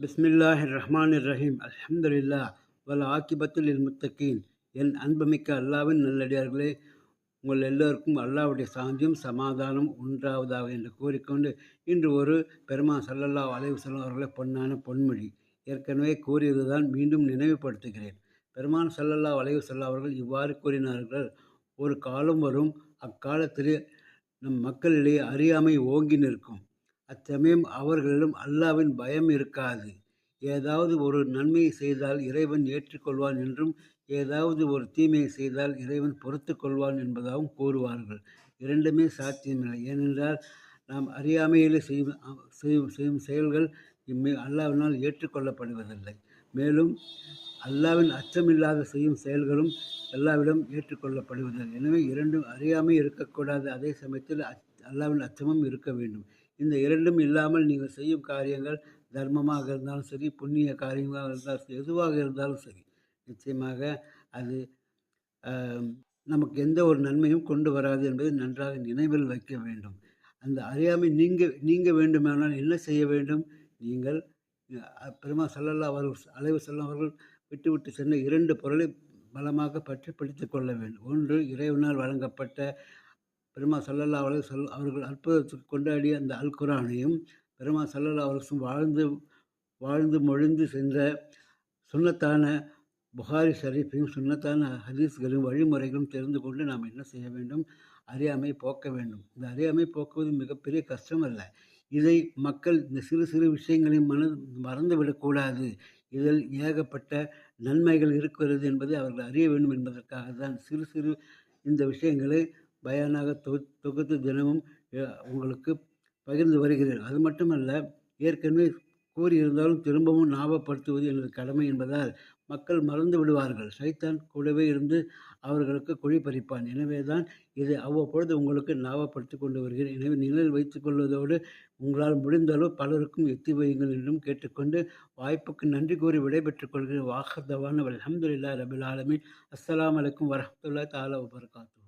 பிஸ்மில்லாஹிர் ரஹ்மான் ரஹீம் அலமதுல்லா வல் ஆக்கிபத்தில் இல் முத்தகீன் என் அன்புமிக்க அல்லாவின் நல்லடியார்களே உங்கள் எல்லோருக்கும் அல்லாவுடைய சாந்தியும் சமாதானம் உண்டாவதாக என்று கூறிக்கொண்டு இன்று ஒரு பெருமா சல்லல்லா அலைவு செல்லும் அவர்களை பொன்னான பொன்மொழி. ஏற்கனவே கூறியதுதான் மீண்டும் நினைவுபடுத்துகிறேன். பெருமான் சல்லல்லா வளைவு செல்லம் அவர்கள் இவ்வாறு கூறினார்கள். ஒரு காலம் வரும் அக்காலத்தில் நம் மக்களிடையே அறியாமை ஓங்கி நிற்கும். அச்சமயம் அவர்களிடம் அல்லாவின் பயம் இருக்காது. ஏதாவது ஒரு நன்மையை செய்தால் இறைவன் ஏற்றுக்கொள்வான் என்றும் ஏதாவது ஒரு தீமையை செய்தால் இறைவன் பொறுத்து கொள்வான் என்பதாகவும் கூறுவார்கள். இரண்டுமே சாத்தியமில்லை. ஏனென்றால் நாம் அறியாமையிலே செய்யும் செய்யும் செய்யும் செயல்கள் இம்மை அல்லாவினால் ஏற்றுக்கொள்ளப்படுவதில்லை. மேலும் அல்லாவின் அச்சமில்லாத செய்யும் செயல்களும் எல்லாவிடம் ஏற்றுக்கொள்ளப்படுவதில்லை. எனவே இரண்டும் அறியாமை இருக்கக்கூடாது. அதே சமயத்தில் அல்லாவின் அச்சமும் இருக்க வேண்டும். இந்த இரண்டும் இல்லாமல் நீங்கள் செய்யும் காரியங்கள் தர்மமாக இருந்தாலும் சரி புண்ணிய காரியமாக இருந்தாலும் சரி எதுவாக இருந்தாலும் சரி நிச்சயமாக அது நமக்கு எந்த ஒரு நன்மையும் கொண்டு வராது என்பதை நன்றாக நினைவில் வைக்க வேண்டும். அந்த அறியாமை நீங்க நீங்க வேண்டுமானால் என்ன செய்ய வேண்டும்? நீங்கள் பெருமா சல்லல்லா அவர்கள் அலைவு செல்லும் அவர்கள் விட்டுவிட்டு சென்ற இரண்டு பொருளை பலமாக பற்றி பிடித்து கொள்ள வேண்டும். ஒன்று இறைவனால் வழங்கப்பட்ட பெருமா சல்லல்லா அவர்கள் சொல் அவர்கள் அற்புதத்துக்கு கொண்டாடிய அந்த அல் குரானையும் பெருமா சல்லல்லா அவர்களும் வாழ்ந்து வாழ்ந்து மொழிந்து சென்ற சுண்ணத்தான புகாரி ஷரீஃபையும் சுண்ணத்தான ஹதீஸ்களும் வழிமுறைகளும் தெரிந்து கொண்டு நாம் என்ன செய்ய வேண்டும்? அறியாமை போக்க வேண்டும். இந்த அறியாமை போக்குவது மிகப்பெரிய கஷ்டம் அல்ல. இதை மக்கள் இந்த சிறு சிறு விஷயங்களையும் மன மறந்துவிடக்கூடாது இதில் ஏகப்பட்ட நன்மைகள் இருக்கிறது என்பதை அவர்கள் அறிய வேண்டும் என்பதற்காக தான் சிறு சிறு இந்த விஷயங்களை பயானாக தொகு தொகுத்து தினமும் உங்களுக்கு பகிர்ந்து வருகிறேன். அது மட்டுமல்ல ஏற்கனவே கூறியிருந்தாலும் திரும்பவும் ஞாபகப்படுத்துவது எனது கடமை என்பதால் மக்கள் மறந்து விடுவார்கள். சைத்தான் கூடவே இருந்து அவர்களுக்கு குழி பறிப்பான். எனவே தான் இதை அவ்வப்பொழுது உங்களுக்கு ஞாபகப்படுத்தி கொண்டு வருகிறேன். எனவே நிழல் வைத்துக்கொள்வதோடு உங்களால் முடிந்தளவு பலருக்கும் எத்தி வையுங்கள் என்றும் கேட்டுக்கொண்டு வாய்ப்புக்கு நன்றி கூறி விடைபெற்றுக் கொள்கிறேன். வாஹர்தவான் அலமதுல்லா ரபில் ஆலமின். அஸ்லாம் வலைக்கம் வரமத்துல்லா தாலா வபர்காத்தூ